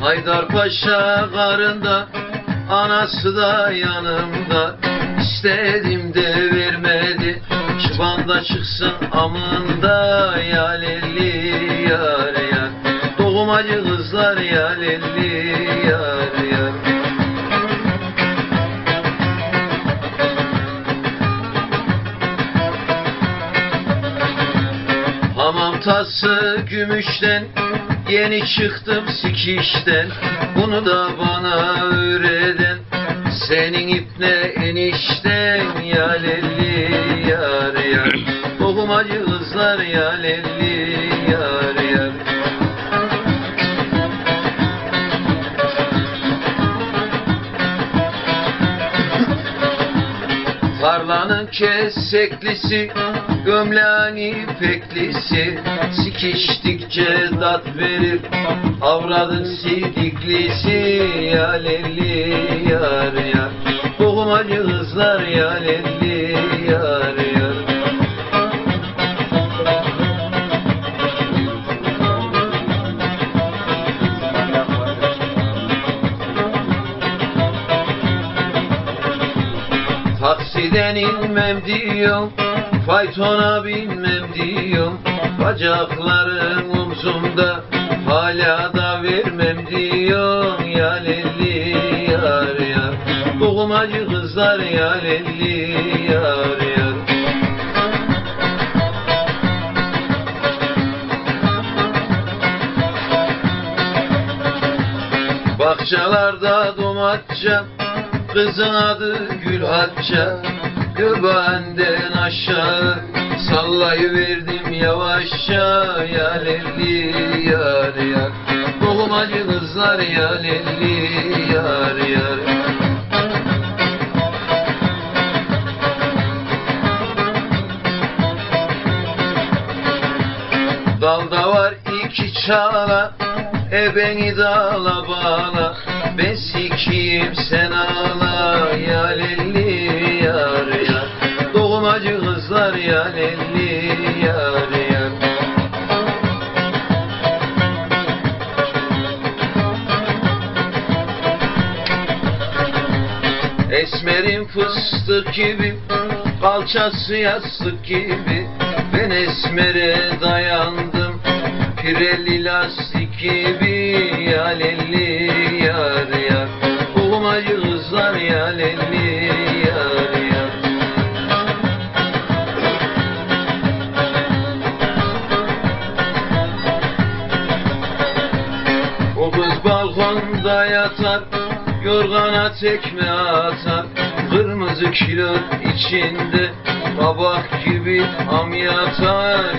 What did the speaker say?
Haydarpaşa karında Anası da yanımda. İstedim de vermedi Çıbanda çıksın amında Ya lelli yar yar. Doğumacı kızlar ya lelli yar yar. Hamam tası gümüşten Yeni çıktım sikişten Bunu da bana öğreden. Senin ipne enişten Ya lelli yar. Yar Tohumacı kızlar ya lelli Tarlanın keseklisi, gömleğin ipeklisi. Sikiştikçe tat verir, avradın sidiklisi. Ya lelli yar yar, doğumacı kızlar ya lelli Taksiden inmem diyorum Faytona binmem diyorum Bacaklarım omzumda Hala da vermem diyorum Ya lelli yar yar Doğumacı kızlar ya lelli yar yar. Bahçelerde domatça Kızın adı Gül Hatça Göbeğinden aşağı. Sallayıverdim yavaşça Ya lelli yar yar. Doğumacı kızlar ya lelli yar yar. Dalda var iki çağla E beni dağla bağla Ben sikiyim sen Doğumacı kızlar ya lelli yar yar. Esmerim fıstık gibi Kalçası yastık gibi. Ben esmere dayandım Pireli lastik gibi. Ya lelli yar yar. Bulmacı kızlar ya balkonda yatar Yorgana tekme atar. Kırmızı kilot içinde Kabak gibi am yatar